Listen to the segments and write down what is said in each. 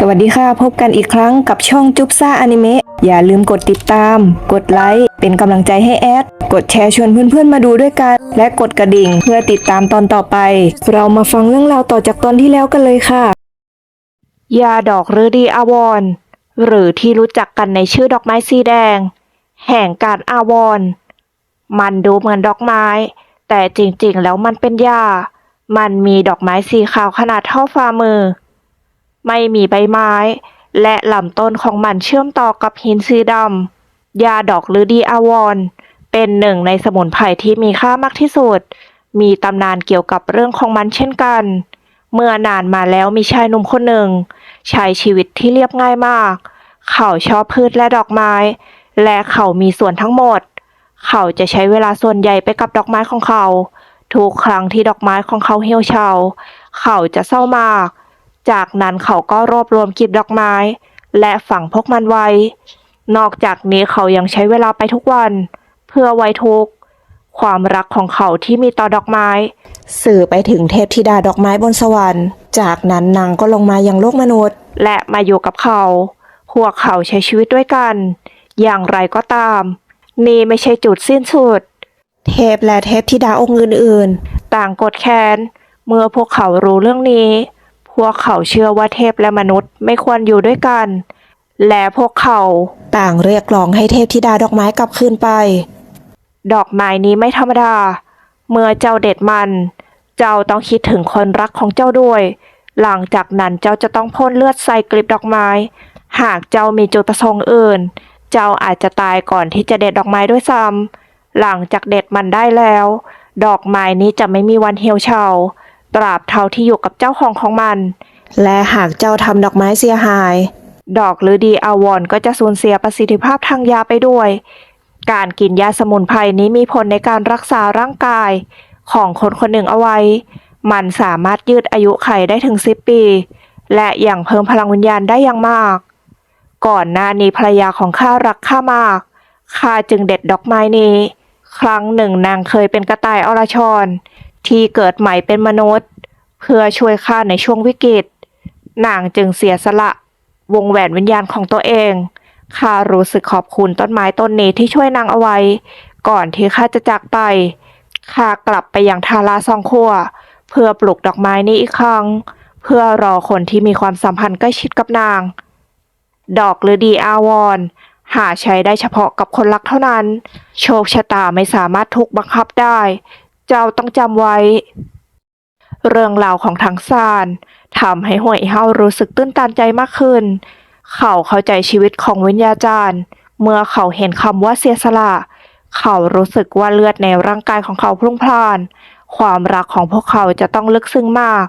สวัสดีค่ะ พบกันอีกครั้งกับช่องจุ๊บซ่าอนิเมะอย่าลืมกดติดตาม กดไลค์ เป็นกำลังใจให้แอด กดแชร์ชวนเพื่อนๆมาดูด้วยกัน และกดกระดิ่งเพื่อติดตามตอนต่อไป เรามาฟังเรื่องราวต่อจากตอนที่แล้วกันเลยค่ะ ยาดอกฤดีอาวรณ์หรือที่รู้จักกันในชื่อดอกไม้สีแดง แห่งการอาวรณ์มันดูเหมือนดอกไม้ แต่จริงๆ แล้วมันเป็นหญ้ามันมีดอกไม้สีขาวขนาดเท่าฝ่ามือ ไม่มีใบไม้ และลำต้นของมันเชื่อมต่อกับหินสีดำยาดอกฤดีอาวรณ์เป็นหนึ่งในสมุนไพรที่มีค่ามากที่สุด มีตำนานเกี่ยวกับเรื่องของมันเช่นกัน เมื่อนานมาแล้วมีชายหนุ่มคนหนึ่ง ใช้ชีวิตที่เรียบง่ายมาก เขาชอบพืชและดอกไม้ และเขามีส่วนทั้งหมด เขาจะใช้เวลาส่วนใหญ่ไปกับดอกไม้ของเขา ทุกครั้งที่ดอกไม้ของเขาเหี่ยวเฉาเขาจะเศร้ามาก จากนั้นเขาก็รวบรวมกลีบดอกไม้ และฝังพวกมันไว้ นอกจากนี้เขายังใช้เวลาไปทุกวัน เพื่อไว้ทุกข์ความรักของเขาที่มีต่อดอกไม้ สื่อไปถึงเทพธิดาดอกไม้บนสวรรค์ จากนั้นนางก็ลงมายังโลกมนุษย์ และมาอยู่กับเขา พวกเขาใช้ชีวิตด้วยกัน อย่างไรก็ตาม นี่ไม่ใช่จุดสิ้นสุด เทพและเทพธิดาองค์อื่นๆ ต่างกดแค้น เมื่อพวกเขารู้เรื่องนี้ พวกเขาเชื่อว่าเทพและมนุษย์ไม่ควรอยู่ด้วยกัน และพวกเขาต่างเรียกร้องให้เทพธิดาดอกไม้กลับคืนไป ดอกไม้นี้ไม่ธรรมดา เมื่อเจ้าเด็ดมัน เจ้าต้องคิดถึงคนรักของเจ้าด้วย หลังจากนั้นเจ้าจะต้องพ่นเลือดใส่กลีบดอกไม้ หากเจ้ามีจุดประสงค์อื่น เจ้าอาจจะตายก่อนที่จะเด็ดดอกไม้ด้วยซ้ำหลังจากเด็ดมันได้แล้ว ดอกไม้นี้จะไม่มีวันเหี่ยวเฉา ตราบเท่าที่อยู่กับเจ้าของของมัน และหากเจ้าทำดอกไม้เสียหาย ดอกฤดีอาวรณ์ก็จะสูญเสียประสิทธิภาพทางยาไปด้วย การกินยาสมุนไพรนี้มีผลในการรักษาร่างกายของคนคนหนึ่งเอาไว้ มันสามารถยืดอายุไขได้ถึง 10 ปี และยังเพิ่มพลังวิญญาณได้อย่างมาก ก่อนหน้านี้ภรรยาของข้ารักข้ามาก ข้าจึงเด็ดดอกไม้นี้ ครั้งหนึ่งนางเคยเป็นกระต่ายอรชร ที่เกิดใหม่เป็นมนุษย์ เพื่อช่วยข้าในช่วงวิกฤตนางจึงเสียสละ วงแหวนวิญญาณของตัวเองข้ารู้สึกขอบคุณต้นไม้ต้นนี้ที่ช่วยนางเอาไว้ ก่อนที่ข้าจะจากไปข้ากลับไปยังทาราซองคัวเพื่อปลูกดอกไม้นี้อีกครั้ง เพื่อรอคนที่มีความสัมพันธ์ใกล้ชิดกับนาง ดอกฤดีอาวรณ์หาใช้ได้เฉพาะกับคนรักเท่านั้น โชคชะตาไม่สามารถถูกบังคับได้ เจ้าต้องจำไว้ เรื่องราวของทางซานทำให้ห่วยเฮารู้สึกตื้นตันใจมากขึ้น เขาเข้าใจชีวิตของวิญญาจารย์ เมื่อเขาเห็นคำว่าเสียสละ เขารู้สึกว่าเลือดในร่างกายของเขาพรุ่งพล่าน ความรักของพวกเขาจะต้องลึกซึ้งมาก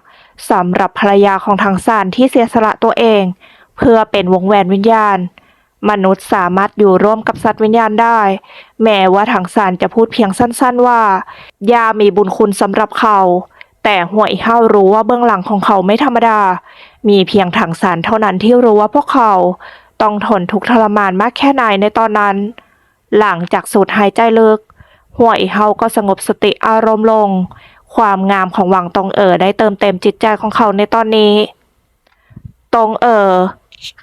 สำหรับภรรยาของทางซานที่เสียสละตัวเอง เพื่อเป็นวงแหวนวิญญาณ มนุษย์สามารถอยู่ร่วมกับสัตว์วิญญาณได้ แม้ว่าทางซานจะพูดเพียงสั้นๆว่า ยามีบุญคุณสำหรับเขา แต่ห่วยเฮารู้ว่าเบื้องหลังของเขาไม่ธรรมดา มีเพียงทางสารเท่านั้นที่รู้ว่าพวกเขา ต้องทนทุกข์ทรมานมากแค่ไหนในตอนนั้น หลังจากสูดหายใจลึกห่วยเฮาก็สงบสติอารมณ์ลง ความงามของหวังตงเอ๋อได้เติมเต็มจิตใจของเขาในตอนนี้ตงเอ๋อ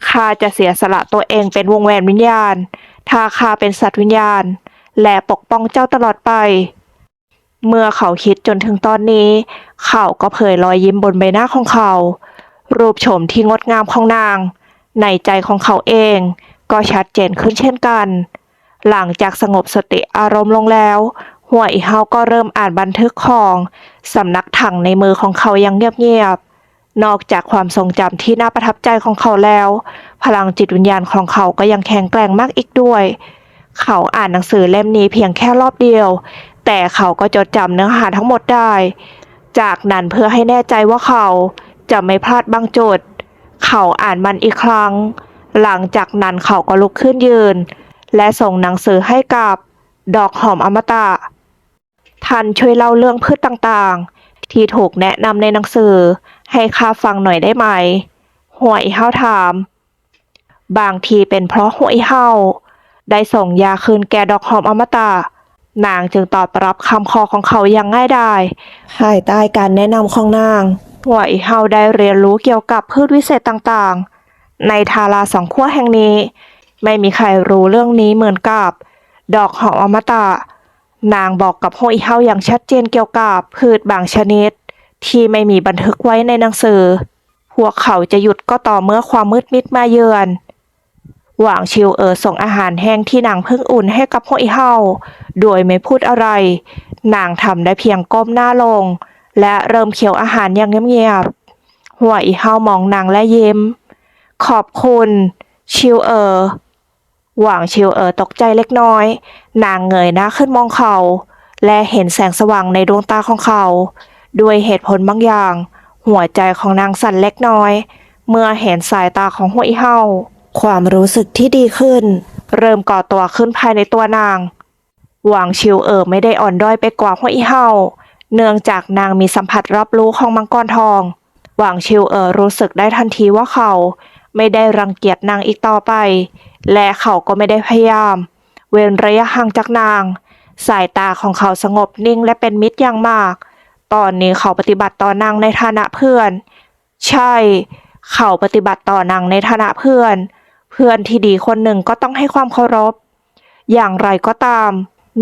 ข้าจะเสียสละตัวเองเป็นวงแหวนวิญญาณ ถ้าข้าเป็นสัตว์วิญญาณ และปกป้องเจ้าตลอดไป เมื่อเขาคิดจนถึงตอนนี้ เขาก็เผยรอยยิ้มบนใบหน้าของเขา รูปโฉมที่งดงามของนาง ในใจของเขาเอง ก็ชัดเจนขึ้นเช่นกัน หลังจากสงบสติอารมณ์ลงแล้วหัวอีเฮาก็เริ่มอ่านบันทึกของสำนักถังในมือของเขาอยังเงียบๆ นอกจากความทรงจำที่น่าประทับใจของเขาแล้ว พลังจิตวิญญาณของเขาก็ยังแข็งแกร่งมากอีกด้วย เขาอ่านหนังสือเล่มนี้เพียงแค่รอบเดียว แต่เขาก็จดจำเนื้อหาทั้งหมดได้ จากนั้นเพื่อให้แน่ใจว่าเขาจะไม่พลาดบางจุด เขาอ่านมันอีกครั้ง หลังจากนั้นเขาก็ลุกขึ้นยืน และส่งหนังสือให้กับ ดอกหอมอมตะท่านช่วยเล่าเรื่องพืชต่างๆ ที่ถูกแนะนำในหนังสือ ให้ข้าฟังหน่อยได้ไหมหัวอีเฮาถาม บางทีเป็นเพราะหัวอีเฮาได้ส่งยาคืนแก่ดอกหอมอมตะนางจึงตอบรับคำขอของเขาอย่างง่ายดายภายใต้การแนะนำของนางหัวอีเฮาได้เรียนรู้เกี่ยวกับพืชวิเศษต่างในทาราสองขั้วแห่งนี้ ไม่มีใครรู้เรื่องนี้เหมือนกับ ดอกหอมอมตะ นางบอกกับโฮอีเฮาอย่างชัดเจนเกี่ยวกับพืชบางชนิด ที่ไม่มีบันทึกไว้ในหนังสือ พวกเขาจะหยุดก็ต่อเมื่อความมืดมิดมาเยือน หว่างชิวเอ๋อส่งอาหารแห้งที่นางเพิ่งอุ่นให้กับโฮอีเฮาโดยไม่พูดอะไร นางทำได้เพียงก้มหน้าลง และเริ่มเคี้ยวอาหารอย่างเงียบๆหัวอีเฮามองนางและยิ้ม ขอบคุณ ชิวเอ๋อ หว่างชิวเอ๋อตกใจเล็กน้อย นางเงยหน้าขึ้นมองเขา และเห็นแสงสว่างในดวงตาของเขา ด้วยเหตุผลบางอย่าง หัวใจของนางสั่นเล็กน้อย เมื่อเห็นสายตาของหัวอีเฮาความรู้สึกที่ดีขึ้น เริ่มก่อตัวขึ้นภายในตัวนาง หว่างชิวเอ๋อไม่ได้อ่อนด้อยไปกว่าหัวอีเฮาเนื่องจากนางมีสัมผัสรับรู้ของมังกรทอง หว่างชิวเอ๋อรู้สึกได้ทันทีว่าเขา ไม่ได้รังเกียจนางอีกต่อไป และเขาก็ไม่ได้พยายาม เว้นระยะห่างจากนาง สายตาของเขาสงบนิ่งและเป็นมิตรอย่างมาก ตอนนี้เขาปฏิบัติต่อนางในฐานะเพื่อน ใช่ เขาปฏิบัติต่อนางในฐานะเพื่อน เพื่อนที่ดีคนหนึ่งก็ต้องให้ความเคารพ อย่างไรก็ตาม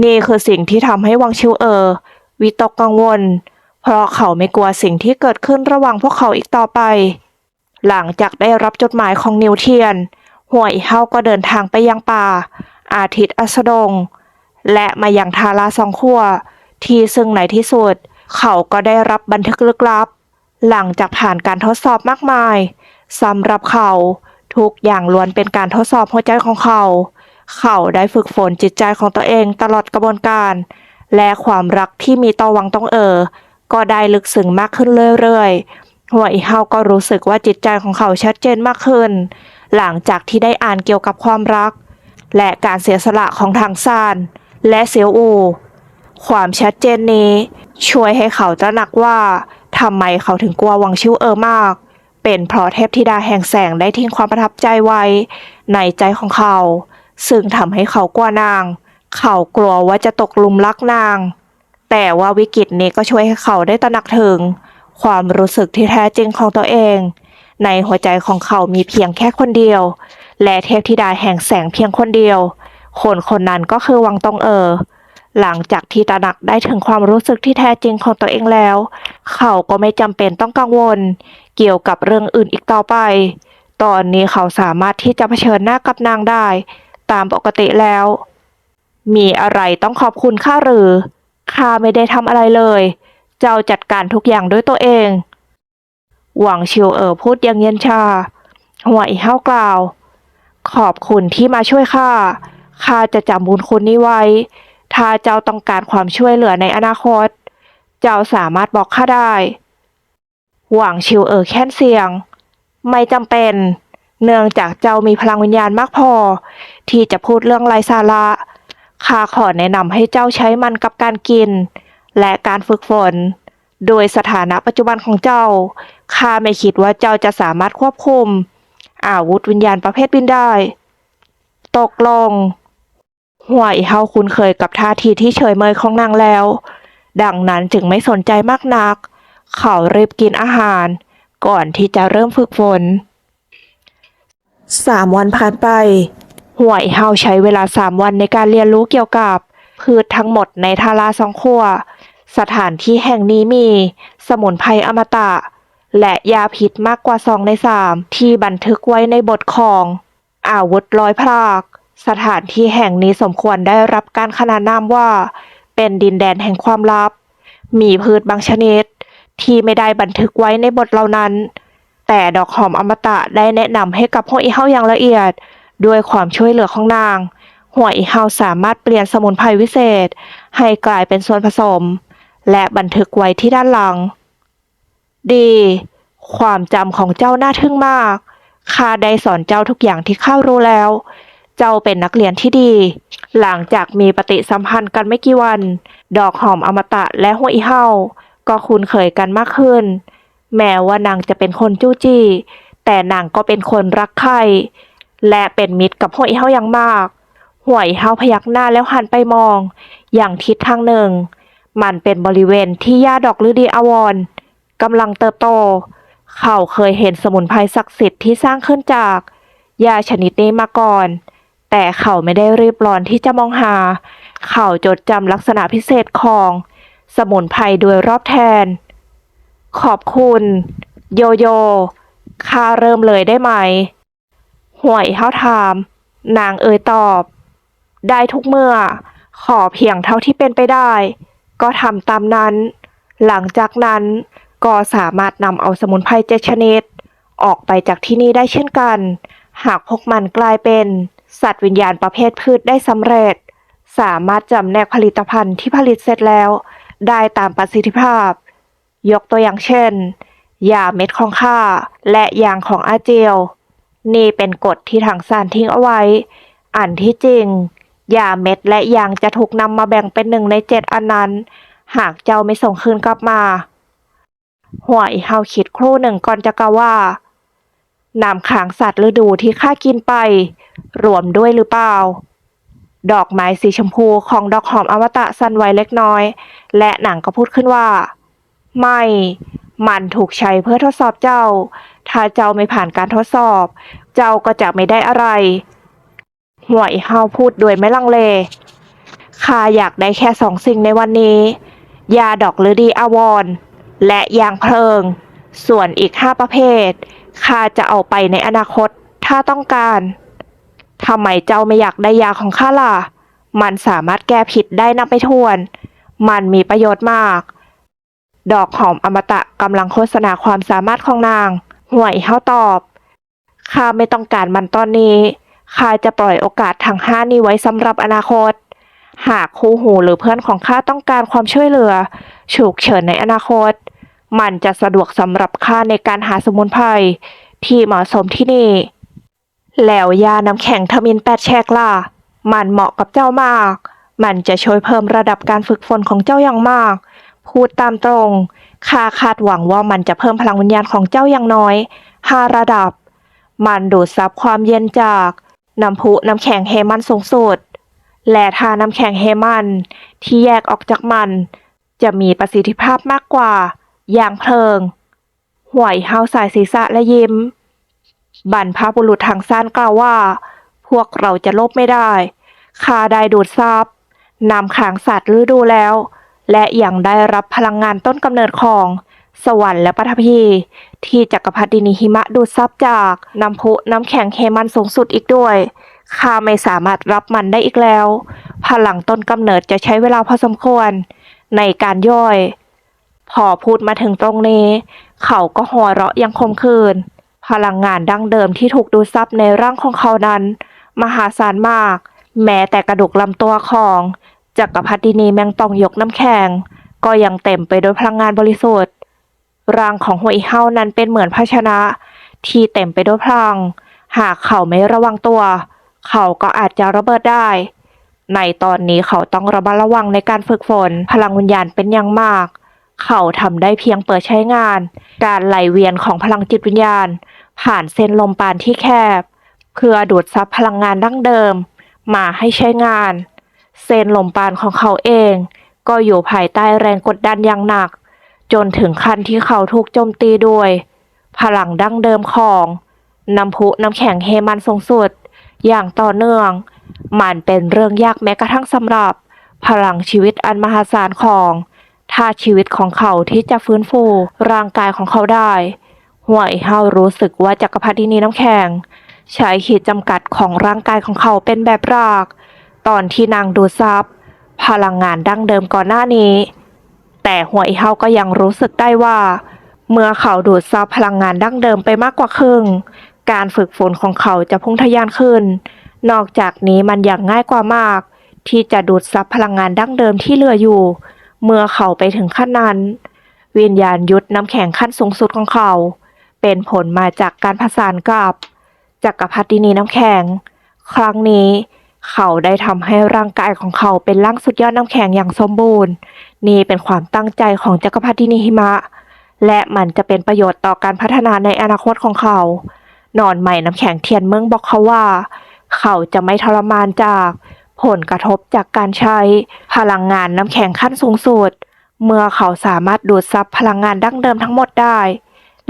นี่คือสิ่งที่ทำให้วังชิวเออวิตกกังวล เพราะเขาไม่กลัวสิ่งที่เกิดขึ้นระหว่างพวกเขาอีกต่อไป หลังจากได้รับจดหมายของนิวเทียน หัวอีเฮาก็เดินทางไปยังป่า อาทิตย์อัสดง และมายังทาราสองขั้วที่ซึ่งในที่สุด เขาก็ได้รับบันทึกลึกลับ หลังจากผ่านการทดสอบมากมายสำหรับเขาทุกอย่างล้วนเป็นการทดสอบหัวใจของเขา เขาได้ฝึกฝนจิตใจของตัวเองตลอดกระบวนการ และความรักที่มีต่อวังต้องเออ ก็ได้ลึกซึ้งมากขึ้นเรื่อยๆหัวอีเฮาก็รู้สึกว่าจิตใจของเขาชัดเจนมากขึ้น หลังจากที่ได้อ่านเกี่ยวกับความรัก และการเสียสละของทางซานและเซียวอู ความชัดเจนนี้ ช่วยให้เขาตระหนักว่าทำไมเขาถึงกลัววังชิวเออมาก เป็นเพราะเทพธิดาแห่งแสงได้ทิ้งความประทับใจไว้ ในใจของเขา ซึ่งทำให้เขากลัวนาง เขากลัวว่าจะตกหลุมรักนาง แต่ว่าวิกฤตนี้ก็ช่วยให้เขาได้ตระหนักถึง ความรู้สึกที่แท้จริงของตัวเอง ในหัวใจของเขามีเพียงแค่คนเดียว และเทพธิดาแห่งแสงเพียงคนเดียว คนคนนั้นก็คือวังตงเออ หลังจากที่ตระหนักได้ถึงความรู้สึกที่แท้จริงของตัวเองแล้ว เขาก็ไม่จำเป็นต้องกังวล เกี่ยวกับเรื่องอื่นอีกต่อไป ตอนนี้เขาสามารถที่จะเผชิญหน้ากับนางได้ ตามปกติแล้ว มีอะไรต้องขอบคุณข้าหรือข้าไม่ได้ทำอะไรเลย เจ้าจัดการทุกอย่างด้วยตัวเอง หวังชิวเอ๋อพูดอย่างเย็นชาหัวอีเฮากล่าว ขอบคุณที่มาช่วยข้า ข้าจะจำบุญคุณนี้ไว้ ถ้าเจ้าต้องการความช่วยเหลือในอนาคต เจ้าสามารถบอกข้าได้ หวังชิวเอ๋อแค้นเสียง ไม่จำเป็น เนื่องจากเจ้ามีพลังวิญญาณมากพอ ที่จะพูดเรื่องไร้สาระข้าขอแนะนำให้เจ้าใช้มันกับการกิน และการฝึกฝน โดยสถานะปัจจุบันของเจ้า ข้าไม่คิดว่าเจ้าจะสามารถควบคุม อาวุธวิญญาณประเภทบินได้ ตกลงหัวอีเฮาคุ้นเคยกับท่าทีที่เฉยเมยของนางแล้ว ดังนั้นจึงไม่สนใจมากนัก เขารีบกินอาหาร ก่อนที่จะเริ่มฝึกฝนสามวันผ่านไปหัวอีเฮาใช้เวลาสามวันในการเรียนรู้เกี่ยวกับ พืชทั้งหมดในทาราสองขั้ว สถานที่แห่งนี้มี สมุนไพรอมตะ และยาพิษมากกว่าสองในสามที่บันทึกไว้ในบทของอาวุธร้อยพราก สถานที่แห่งนี้สมควรได้รับการขนานนามว่า เป็นดินแดนแห่งความลับ มีพืชบางชนิด ที่ไม่ได้บันทึกไว้ในบทเหล่านั้น แต่ดอกหอมอมตะได้แนะนำให้กับหัวอีเฮาอย่างละเอียด ด้วยความช่วยเหลือของนางหัวอีเฮาสามารถเปลี่ยนสมุนไพรวิเศษ ให้กลายเป็นส่วนผสม และบันทึกไว้ที่ด้านหลังดีความจำของเจ้าน่าทึ่งมาก ข้าได้สอนเจ้าทุกอย่างที่ข้ารู้แล้ว เจ้าเป็นนักเรียนที่ดี หลังจากมีปฏิสัมพันธ์กันไม่กี่วัน ดอกหอมอมตะและหัวอีเฮาก็คุ้นเคยกันมากขึ้น แม้ว่านางจะเป็นคนจู้จี้ แต่นางก็เป็นคนรักใคร่และเป็นมิตรกับหัวอีเฮาอย่างมากหัวอีเฮาพยักหน้าแล้วหันไปมอง อย่างทิศทางหนึ่ง มันเป็นบริเวณที่หญ้าดอกฤดีอวรกำลังเติบโต เขาเคยเห็นสมุนไพรศักดิ์สิทธิ์ที่สร้างขึ้นจากยาชนิดนี้มาก่อน แต่เขาไม่ได้รีบร้อนที่จะมองหา เขาจดจำลักษณะพิเศษของสมุนไพรโดยรอบแทน ขอบคุณ โยโย่ข้าเริ่มเลยได้ไหม ห่วยเท้าถาม นางเอ่ยตอบ ได้ทุกเมื่อ ขอเพียงเท่าที่เป็นไปได้ ก็ทำตามนั้น หลังจากนั้นก็สามารถนำเอาสมุนไพรเจ็ดชนิด ออกไปจากที่นี่ได้เช่นกัน หากพวกมันกลายเป็น สัตว์วิญญาณประเภทพืชได้สำเร็จ สามารถจำแนกผลิตภัณฑ์ที่ผลิตเสร็จแล้ว ได้ตามประสิทธิภาพ ยกตัวอย่างเช่น ยาเม็ดของข้าและยางของอาเจียว นี่เป็นกฎที่ทางสารทิ้งเอาไว้ อันที่จริง ยาเม็ดและยางจะถูกนำมาแบ่งเป็นหนึ่งในเจ็ดอันนั้น หากเจ้าไม่ส่งคืนกลับมาห่วยเฮาคิดครู่หนึ่งก่อนจะกล่าวว่าน้ำค้างสัตว์ฤดูที่ข้ากินไป รวมด้วยหรือเปล่า ดอกไม้สีชมพูของดอกหอมอมตะสั่นไหวเล็กน้อย และหนังก็พูดขึ้นว่า ไม่ มันถูกใช้เพื่อทดสอบเจ้า ถ้าเจ้าไม่ผ่านการทดสอบ เจ้าก็จะไม่ได้อะไร ห่วยเฮาพูดด้วยไม่ลังเลข้าอยากได้แค่สองสิ่งในวันนี้ ยาดอกฤดีอาวร และยางเพลิง ส่วนอีกห้าประเภทข้าจะเอาไปในอนาคตถ้าต้องการทำไมเจ้าไม่อยากได้ยาของข้าล่ะ มันสามารถแก้ผิดได้นับไปถ้วน มันมีประโยชน์มาก ดอกหอมอมตะกำลังโฆษณาความสามารถของนาง ห่วยเฮาตอบข้าไม่ต้องการมันตอนนี้ ข้าจะปล่อยโอกาสทั้งห้านี้ไว้สำหรับอนาคต หากคู่หูหรือเพื่อนของข้าต้องการความช่วยเหลือฉุกเฉินในอนาคต มันจะสะดวกสำหรับข้าในการหาสมุนไพรที่เหมาะสมที่นี่ แล้วยาน้ำแข็งทมินแปดแชกล่ะ มันเหมาะกับเจ้ามาก มันจะช่วยเพิ่มระดับการฝึกฝนของเจ้าอย่างมาก พูดตามตรง ข้าคาดหวังว่ามันจะเพิ่มพลังวิญญาณของเจ้าอย่างน้อยห้าระดับ มันดูดซับความเย็นจาก น้ำพุน้ำแข็งเฮมันสูงสุด และทาน้ำแข็งเฮมันที่แยกออกจากมัน จะมีประสิทธิภาพมากกว่า อย่างเพลิง หวยเฮาสายศีรษะและยิ้ม บรรพบุรุษทางซ่านกล่าวว่า พวกเราจะลบไม่ได้ข้าได้ดูดซับนำขางสัตว์ฤดูแล้ว และยังได้รับพลังงานต้นกำเนิดของ สวรรค์และปฐพี ที่จักรพรรดินีหิมะดูดซับจากน้ำพุน้ำแข็งเฮมันสูงสุดอีกด้วยข้าไม่สามารถรับมันได้อีกแล้ว พลังต้นกำเนิดจะใช้เวลาพอสมควรในการย่อย พอพูดมาถึงตรงนี้ เขาก็หัวเราะยังคมคืน พลังงานดั้งเดิมที่ถูกดูดซับในร่างของเขานั้น มหาศาลมาก แม้แต่กระดูกลำตัวของจักรพรรดินีแมงป่องยกน้ำแข็ง ก็ยังเต็มไปด้วยพลังงานบริสุทธิ์ ร่างของหวยเฮานั้นเป็นเหมือนภาชนะ ที่เต็มไปด้วยพลัง หากเขาไม่ระวังตัว เขาก็อาจจะระเบิดได้ ในตอนนี้เขาต้องระมัดระวังในการฝึกฝน พลังวิญญาณเป็นอย่างมาก เขาทำได้เพียงเปิดใช้งาน การไหลเวียนของพลังจิตวิญญาณ ผ่านเส้นลมปานที่แคบ เพื่อดูดซับพลังงานดั้งเดิม มาให้ใช้งาน เส้นลมปานของเขาเอง ก็อยู่ภายใต้แรงกดดันอย่างหนัก จนถึงขั้นที่เขาถูกโจมตีด้วย พลังดั้งเดิมของน้ำพุน้ำแข็งเฮมันสูงสุด อย่างต่อเนื่อง มันเป็นเรื่องยากแม้กระทั่งสำหรับ พลังชีวิตอันมหาศาลของท่าชีวิตของเขาที่จะฟื้นฟูร่างกายของเขาได้ห่วยเฮารู้สึกว่าจักรพรรดินีน้ำแข็ง ใช้ขีดจำกัดของร่างกายของเขาเป็นแบบราก ตอนที่นางดูซับพลังงานดั้งเดิมก่อนหน้านี้ แต่หัวอีเฮาก็ยังรู้สึกได้ว่า เมื่อเขาดูดซับพลังงานดั้งเดิมไปมากกว่าครึ่ง การฝึกฝนของเขาจะพุ่งทะยานขึ้น นอกจากนี้มันยังง่ายกว่ามาก ที่จะดูดซับพลังงานดั้งเดิมที่เหลืออยู่ เมื่อเขาไปถึงขั้นนั้น วิญญาณยุทธน้ำแข็งขั้นสูงสุดของเขา เป็นผลมาจากการผสานกับจักรพรรดินีน้ำแข็ง ครั้งนี้ เขาได้ทำให้ร่างกายของเขาเป็นร่างสุดยอดน้ำแข็งอย่างสมบูรณ์ นี่เป็นความตั้งใจของจักรพรรดินีหิมะ และมันจะเป็นประโยชน์ต่อการพัฒนาในอนาคตของเขา นอนใหม่น้ำแข็งเทียนเมืองบอกเขาว่า เขาจะไม่ทรมานจากผลกระทบจากการใช้พลังงานน้ำแข็งขั้นสูงสุด เมื่อเขาสามารถดูดซับพลังงานดั้งเดิมทั้งหมดได้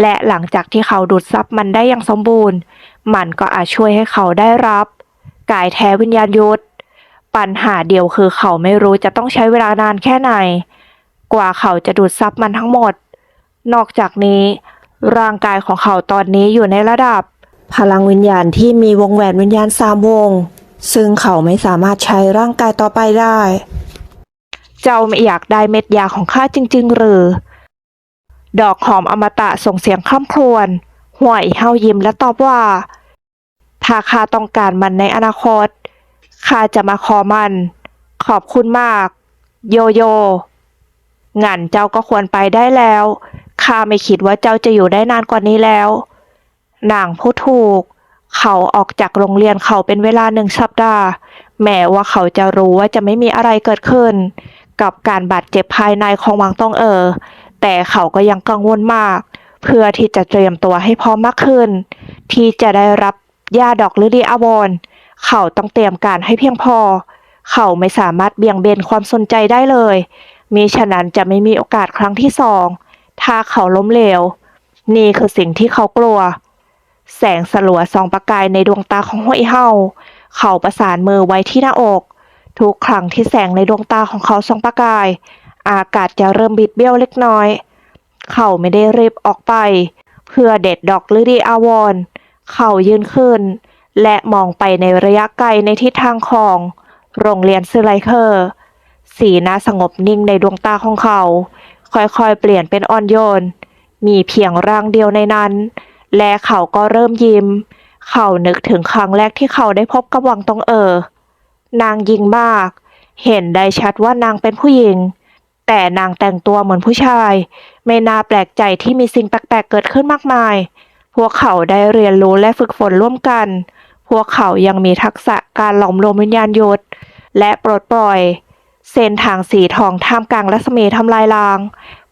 และหลังจากที่เขาดูดซับมันได้อย่างสมบูรณ์ มันก็อาจช่วยให้เขาได้รับ กายแท้วิญญาณยุทธปัญหาเดียวคือเขาไม่รู้จะต้องใช้เวลานานแค่ไหน กว่าเขาจะดูดซับมันทั้งหมด นอกจากนี้ ร่างกายของเขาตอนนี้อยู่ในระดับ พลังวิญญาณที่มีวงแหวนวิญญาณสามวง ซึ่งเขาไม่สามารถใช้ร่างกายต่อไปได้ เจ้าไม่อยากได้เม็ดยาของข้าจริง ๆ หรือ ดอกหอมอมตะส่งเสียงคร่ำครวญห่วยเฮายิ้มและตอบว่า ถ้าข้าต้องการมันในอนาคตข้าจะมาขอมัน ขอบคุณมาก โยโย่งั้นเจ้าก็ควรไปได้แล้วข้าไม่คิดว่าเจ้าจะอยู่ได้นานกว่านี้แล้วนางพูดถูก เขาออกจากโรงเรียนเขาเป็นเวลาหนึ่งสัปดาห์ แม้ว่าเขาจะรู้ว่าจะไม่มีอะไรเกิดขึ้น กับการบาดเจ็บภายในของวังต้องเออ แต่เขาก็ยังกังวลมาก เพื่อที่จะเตรียมตัวให้พร้อมมากขึ้น ที่จะได้รับ ยาดอกฤดีอาวรณ์เขาต้องเตรียมการให้เพียงพอ เขาไม่สามารถเบี่ยงเบนความสนใจได้เลยมีฉะนั้นจะไม่มีโอกาสครั้งที่สอง ถ้าเขาล้มเหลว นี่คือสิ่งที่เขากลัว แสงสลัวส่องประกายในดวงตาของห้วยเฮาเขาประสานมือไว้ที่หน้าอก ทุกครั้งที่แสงในดวงตาของเขาส่องประกาย อากาศจะเริ่มบิดเบี้ยวเล็กน้อย เขาไม่ได้รีบออกไป เพื่อเด็ดดอกฤดีอาวรณ์ เขายืนขึ้น และมองไปในระยะไกลในทิศทางของ โรงเรียนซือไลเคอร์ สีหน้าสงบนิ่งในดวงตาของเขา ค่อยๆ เปลี่ยนเป็นอ่อนโยน มีเพียงร่างเดียวในนั้น และเขาก็เริ่มยิ้ม เขานึกถึงครั้งแรกที่เขาได้พบกับวังตองเออ นางยิงมาก เห็นได้ชัดว่านางเป็นผู้หญิง แต่นางแต่งตัวเหมือนผู้ชาย ไม่น่าแปลกใจที่มีสิ่งแปลกๆเกิดขึ้นมากมาย พวกเขาได้เรียนรู้และฝึกฝนร่วมกัน พวกเขายังมีทักษะการหลอมรวมวิญญาณยุทธและปลดปล่อย เส้นทางสีทองท่ามกลางรัศมีทำลายล้าง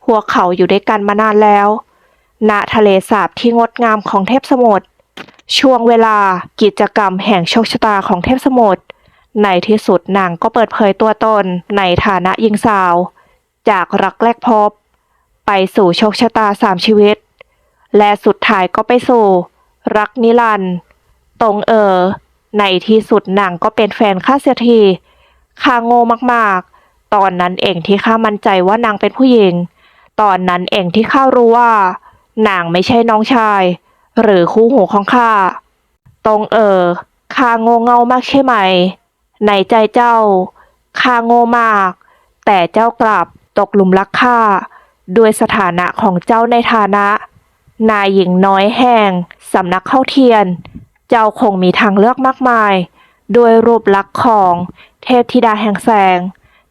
พวกเขาอยู่ด้วยกันมานานแล้ว ณ ทะเลสาบที่งดงามของเทพสมุทร ช่วงเวลากิจกรรมแห่งโชคชะตาของเทพสมุทร ในที่สุดนางก็เปิดเผยตัวตนในฐานะหญิงสาว จากรักแรกพบ ไปสู่โชคชะตาสามชีวิต และสุดท้ายก็ไปสู่ รักนิรันด์ตรงเออ ในที่สุดนางก็เป็นแฟนข้าเสียทีข้าโง่มากๆ ตอนนั้นเองที่ข้ามั่นใจว่านางเป็นผู้หญิง ตอนนั้นเองที่ข้ารู้ว่า นางไม่ใช่น้องชาย หรือคู่หูของข้า ตรงเออข้าโง่เง่ามากใช่ไหม ในใจเจ้าข้าโง่มาก แต่เจ้ากลับตกหลุมรักข้าด้วยสถานะของเจ้าในฐานะ นายหญิงน้อยแห่งสำนักเข้าเทียน เจ้าคงมีทางเลือกมากมาย โดยรูปลักษณ์ของเทพธิดาแห่งแสง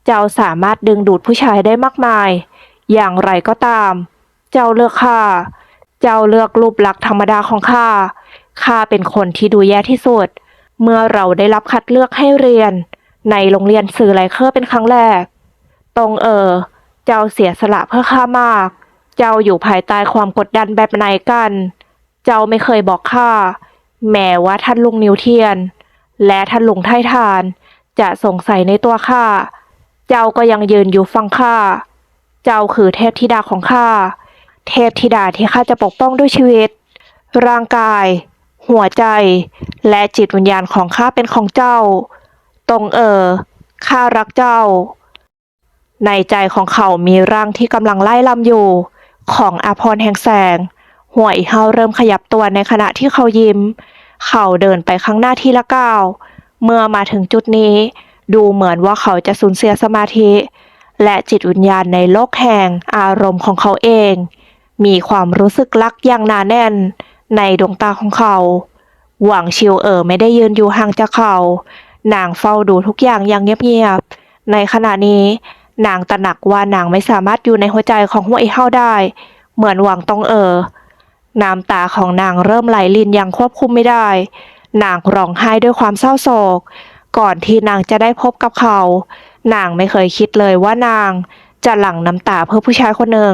เจ้าสามารถดึงดูดผู้ชายได้มากมาย อย่างไรก็ตาม เจ้าเลือกข้า เจ้าเลือกรูปลักษณ์ธรรมดาของข้า ข้าเป็นคนที่ดูแย่ที่สุด เมื่อเราได้รับคัดเลือกให้เรียน ในโรงเรียนสื่อไลเคอร์เป็นครั้งแรก ตรงเออ เจ้าเสียสละเพื่อข้ามาก เจ้าอยู่ภายใต้ความกดดันแบบไหนกัน เจ้าไม่เคยบอกข้า แม้ว่าท่านลุงนิวเทียน และท่านลุงไททาน จะสงสัยในตัวข้า เจ้าก็ยังยืนอยู่ฟังข้า เจ้าคือเทพธิดาของข้า เทพธิดาที่ข้าจะปกป้องด้วยชีวิต ร่างกาย หัวใจ และจิตวิญญาณของข้าเป็นของเจ้า ตรงเออ ข้ารักเจ้าในใจของเขามีร่างที่กำลังไล่ลำอยู่ ของอาพรแห่งแสงหัวอีเฮาเริ่มขยับตัวในขณะที่เขายิ้ม เขาเดินไปข้างหน้าทีละก้าว เมื่อมาถึงจุดนี้ ดูเหมือนว่าเขาจะสูญเสียสมาธิ และจิตวิญญาณในโลกแห่งอารมณ์ของเขาเอง มีความรู้สึกรักอย่างหนาแน่น ในดวงตาของเขา หวังชิวเอ๋อไม่ได้ยืนอยู่ห่างจากเขา นางเฝ้าดูทุกอย่างอย่างเงียบๆ ในขณะนี้ นางตระหนักว่านางไม่สามารถอยู่ในหัวใจของหัวไอ้เฮาได้ เหมือนหวังตองเออ น้ำตาของนางเริ่มไหลลินอย่างควบคุมไม่ได้ นางร้องไห้ด้วยความเศร้าโศก ก่อนที่นางจะได้พบกับเขา นางไม่เคยคิดเลยว่านางจะหลั่งน้ำตาเพื่อผู้ชายคนหนึ่ง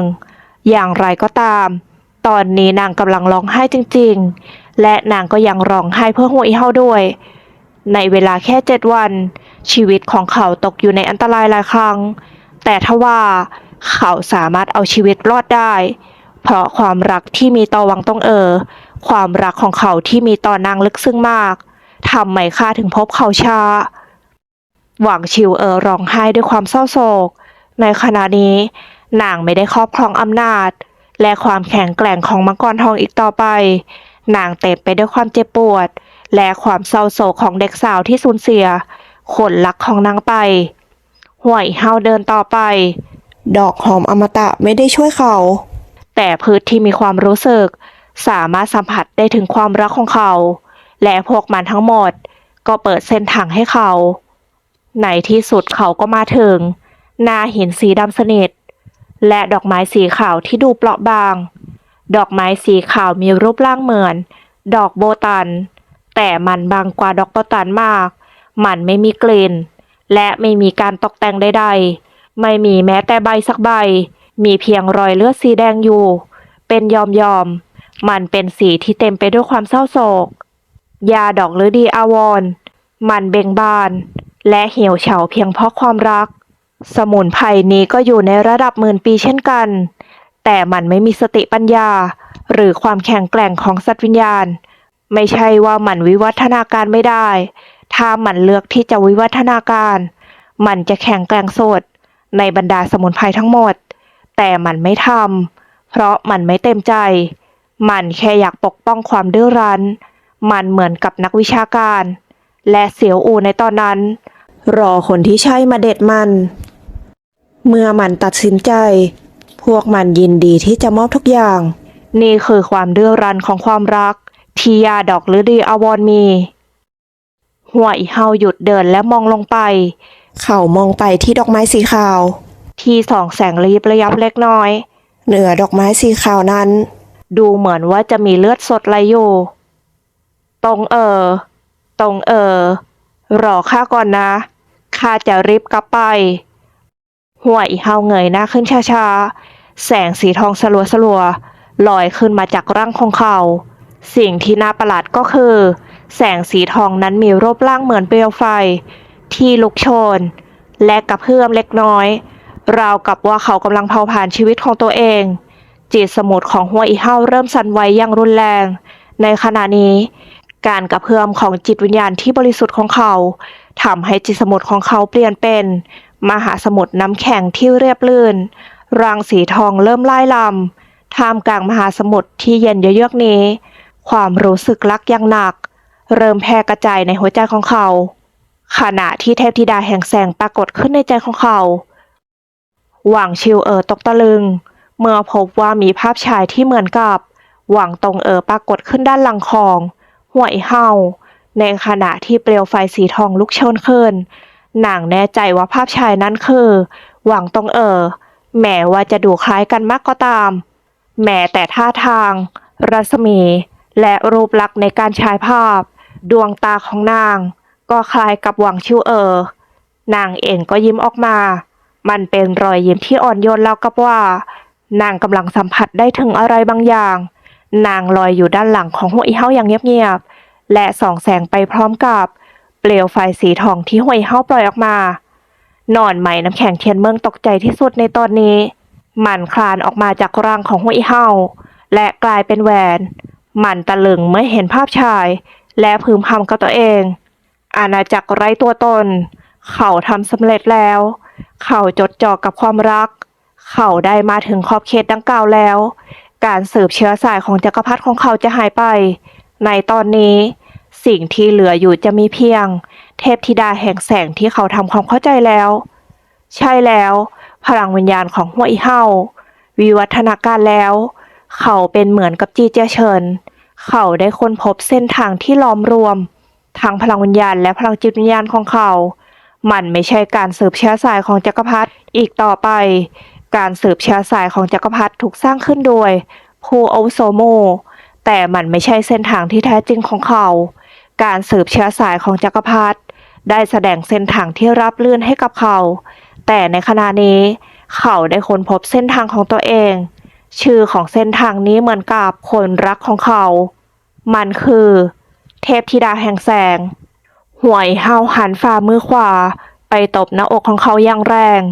อย่างไรก็ตาม ตอนนี้นางกำลังร้องไห้จริง ๆ และนางก็ยังร้องไห้เพื่อหัวไอเฮาด้วย ในเวลาแค่เจ็ดวัน ชีวิตของเขาตกอยู่ในอันตรายหลายครั้ง แต่ทว่าเขาสามารถเอาชีวิตรอดได้ เพราะความรักที่มีต่อวังต้องเออ ความรักของเขาที่มีต่อนางลึกซึ้งมากทำไมข้าถึงพบเขาช้า หวังชิวเออร้องไห้ด้วยความเศร้าโศก ในขณะนี้นางไม่ได้ครอบครองอำนาจ และความแข็งแกร่งของมังกรทองอีกต่อไป นางเต็มไปด้วยความเจ็บปวด และความเศร้าโศกของเด็กสาวที่สูญเสียคนรักของนางไป ห่วยเฮาเดินต่อไป ดอกหอมอมตะไม่ได้ช่วยเขา แต่พืชที่มีความรู้สึก สามารถสัมผัสได้ถึงความรักของเขา และพวกมันทั้งหมด ก็เปิดเส้นทางให้เขา ในที่สุดเขาก็มาถึงนาหินสีดำสนิท และดอกไม้สีขาวที่ดูเปราะบาง ดอกไม้สีขาวมีรูปร่างเหมือน ดอกโบตัน แต่มันบางกว่าดอกโบตันมาก มันไม่มีกลิ่น และไม่มีการตกแต่งใดๆ ไม่มีแม้แต่ใบสักใบ มีเพียงรอยเลือดสีแดงอยู่ เป็นยอมยอม มันเป็นสีที่เต็มไปด้วยความเศร้าโศก ยาดอกฤดีอาวร มันเบ่งบาน และเหี่ยวเฉาเพียงเพราะความรัก สมุนไพรนี้ก็อยู่ในระดับหมื่นปีเช่นกัน แต่มันไม่มีสติปัญญา หรือความแข็งแกร่งของสัตว์วิญญาณ ไม่ใช่ว่ามันวิวัฒนาการไม่ได้ ถ้ามันเลือกที่จะวิวัฒนาการ มันจะแข็งแกร่งสุดในบรรดาสมุนไพรทั้งหมด แต่มันไม่ทำเพราะมันไม่เต็มใจ มันแค่อยากปกป้องความดื้อรั้น มันเหมือนกับนักวิชาการ และเสียวอูในตอนนั้น รอคนที่ใช่มาเด็ดมัน เมื่อมันตัดสินใจ พวกมันยินดีที่จะมอบทุกอย่าง นี่คือความดื้อรั้นของความรัก ที่ยาดอกฤดีอาวรณ์มี หัวอีเฮาหยุดเดินและมองลงไป เขามองไปที่ดอกไม้สีขาว ที่ส่องแสงระยิบระยับเล็กน้อย เหนือดอกไม้สีขาวนั้น ดูเหมือนว่าจะมีเลือดสดไหลอยู่ ตรงเออ ตรงเออ รอข้าก่อนนะข้าจะรีบกลับไปหัวอีเฮาเงยหน้าขึ้นช้าๆ แสงสีทองสลัวสลัวๆลอยขึ้นมาจากร่างของเขา สิ่งที่น่าประหลาดก็คือ แสงสีทองนั้นมีรูปร่างเหมือนเปลวไฟ ที่ลุกโชน และกระเพื่อมเล็กน้อย ราวกับว่าเขากำลังเผาผ่านชีวิตของตัวเอง จิตสมุดของหัวอีเฮาเริ่มสั่นไหวอย่างรุนแรง ในขณะนี้ การกระเพื่อมของจิตวิญญาณที่บริสุทธิ์ของเขาทำให้จิตสมุดของเขาเปลี่ยนเป็น มหาสมุทรน้ำแข็งที่เรียบลื่นรางสีทองเริ่มไล่ลำท่ามกลางมหาสมุทรที่เย็นเยือกนี้ ความรู้สึกรักอย่างหนัก เริ่มแพร่กระจายในหัวใจของเขา ขณะที่เทพธิดาแห่งแสงปรากฏขึ้นในใจของเขา หวังชิวเอ๋อตกตะลึง เมื่อพบว่ามีภาพชายที่เหมือนกับ หวังตรงเอ๋อปรากฏขึ้นด้านหลังของห่วยเฮาในขณะที่เปลวไฟสีทองลุกโชนขึ้นนางแน่ใจว่าภาพชายนั้นคือ หวังตรงเอ๋อแม้ว่าจะดูคล้ายกันมากก็ตาม แม้แต่ท่าทาง รัศมี และรูปลักษณ์ในการฉายภาพ ดวงตาของนาง ก็คล้ายกับหวังชิวเอ๋อนางเองก็ยิ้มออกมา มันเป็นรอยยิ้มที่อ่อนโยนแล้วกับว่า นางกำลังสัมผัสได้ถึงอะไรบางอย่าง นางลอยอยู่ด้านหลังของหัวอีเฮาอย่างเงียบๆ และส่องแสงไปพร้อมกับ เปลวไฟสีทองที่หัวอีเฮาปล่อยออกมานอนไหมน้ำแข็งเทียนเมืองตกใจที่สุดในตอนนี้มันคลานออกมาจากร่างของหัวอีเฮาและกลายเป็นแหวน มันตะลึงเมื่อเห็นภาพชาย และพึมพำกับตัวเอง อาณาจักรไร้ตัวตน เขาทำสำเร็จแล้ว เขาจดจ่อกับความรัก เขาได้มาถึงขอบเขตดังกล่าวแล้ว การสืบเชื้อสายของจักรพรรดิของเขาจะหายไป ในตอนนี้ สิ่งที่เหลืออยู่จะมีเพียง เทพธิดาแห่งแสงที่เขาทำความเข้าใจแล้ว ใช่แล้ว พลังวิญญาณของหัวอีเฮาวิวัฒนาการแล้ว เขาเป็นเหมือนกับจีเจียเฉิน เขาได้ค้นพบเส้นทางที่ล้อมรวมทั้งพลังวิญญาณและพลังจิตวิญญาณของเขา มันไม่ใช่การสืบเชื้อสายของจักรพรรดิอีกต่อไป การสืบเชื้อสายของจักรพรรดิถูกสร้างขึ้นโดยผู้อาวุโสโม แต่มันไม่ใช่เส้นทางที่แท้จริงของเขา การสืบเชื้อสายของจักรพรรดิได้แสดงเส้นทางที่รับลื่นให้กับเขา แต่ในขณะนี้ เขาได้ค้นพบเส้นทางของตัวเอง ชื่อของเส้นทางนี้เหมือนกับคนรักของเขา มันคือ เทพธิดาแห่งแสง หวยเฮาหันฝ่ามือขวา ไปตบหน้าอกของเขาอย่างแรง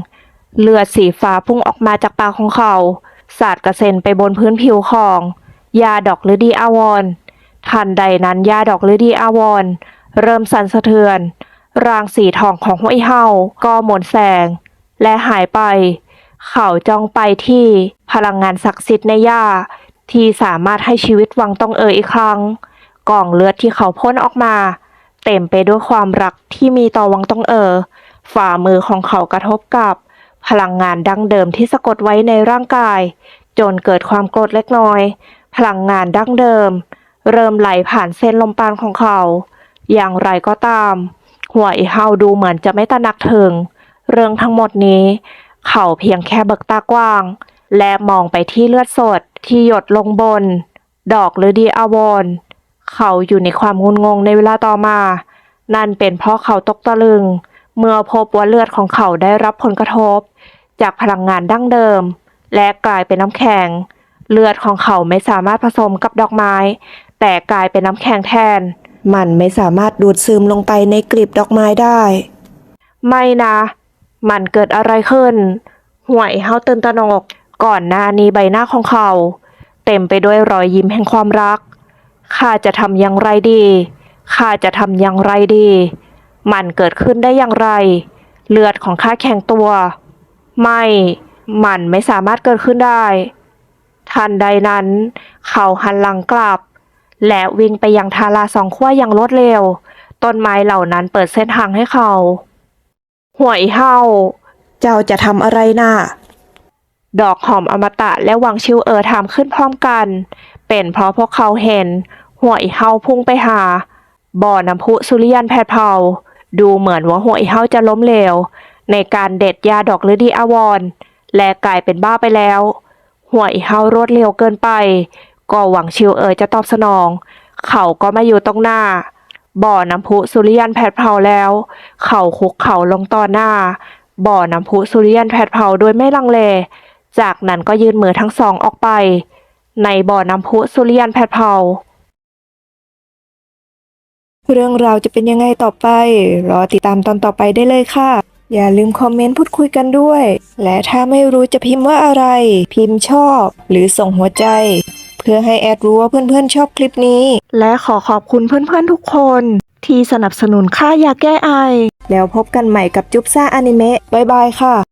เลือดสีฟ้าพุ่งออกมาจากปากของเขา สาดกระเซ็นไปบนพื้นผิวของยาดอกฤดีอาวรทันใดนั้นยาดอกฤดีอาวรเริ่มสั่นสะเทือน รางสีทองของห้วยเฮาก็หมนแสง และหายไป เขาจ้องไปที่พลังงานศักดิ์สิทธิ์ในยาที่สามารถให้ชีวิตวังต้องเอ่ยอีกครั้ง กล่องเลือดที่เขาพ่นออกมา เต็มไปด้วยความรักที่มีต่อวังต้องเอ่อฝ่ามือของเขากระทบกับ พลังงานดั้งเดิมที่สะกดไว้ในร่างกาย จนเกิดความโกรธเล็กน้อย พลังงานดั้งเดิม เริ่มไหลผ่านเส้นลมปราณของเขา อย่างไรก็ตาม หัวไอ้เฮาดูเหมือนจะไม่ตระหนักถึง เรื่องทั้งหมดนี้ เขาเพียงแค่เบิกตากว้าง และมองไปที่เลือดสดที่หยดลงบน ดอกฤดีอาวรณ์เขาอยู่ในความงุนงงในเวลาต่อมา นั่นเป็นเพราะเขาตกตะลึง เมื่อพบว่าเลือดของเขาได้รับผลกระทบ จากพลังงานดั้งเดิม และกลายเป็นน้ำแข็ง เลือดของเขาไม่สามารถผสมกับดอกไม้ แต่กลายเป็นน้ำแข็งแทน มันไม่สามารถดูดซึมลงไปในกลีบดอกไม้ได้ ไม่นะ มันเกิดอะไรขึ้น ห่วยเฮาตื่นตระหนก ก่อนหน้านี้ใบหน้าของเขา เต็มไปด้วยรอยยิ้มแห่งความรัก ข้าจะทำอย่างไรดี ข้าจะทำอย่างไรดี มันเกิดขึ้นได้อย่างไร เลือดของข้าแข็งตัว ไม่ มันไม่สามารถเกิดขึ้นได้ทันใดนั้น เขาหันหลังกลับ และวิ่งไปยังทาราสองขั้วอย่างรวดเร็ว ต้นไม้เหล่านั้นเปิดเส้นทางให้เขา ห่วยเฮาเจ้าจะทำอะไรน่ะ ดอกหอมอมตะและวังชิวเอ๋อถามขึ้นพร้อมกัน เป็นเพราะพวกเขาเห็นหัวอีเฮาพุ่งไปหา บ่อน้ำพุสุริยันแผดเผาดูเหมือนว่าหัวอีเฮาจะล้มเหลว ในการเด็ดยาดอกฤดีอาวรณ์และกลายเป็นบ้าไปแล้วหัวอีเฮารวดเร็วเกินไป ก็หวังชิวเอ๋อจะตอบสนอง เขาก็มาอยู่ตรงหน้า บ่อน้ำพุสุริยันแผดเผาแล้ว เขาคุกเข่าลงต่อหน้า บ่อน้ำพุสุริยันแผดเผาโดยไม่ลังเล จากนั้นก็ยืนมือทั้งสองออกไป ในบ่อน้ำพุสุริยันแผดเผาเรื่องราวจะเป็นยังไงต่อไป รอติดตามตอนต่อไปได้เลยค่ะ อย่าลืมคอมเมนต์พูดคุยกันด้วย และถ้าไม่รู้จะพิมพ์ว่าอะไร พิมพ์ชอบ หรือส่งหัวใจ เพื่อให้แอดรู้ว่าเพื่อนๆชอบคลิปนี้ และขอขอบคุณเพื่อนๆทุกคน ที่สนับสนุนค่ายาแก้ไอ แล้วพบกันใหม่กับจุ๊บซ่าอนิเมะบ๊ายบายค่ะ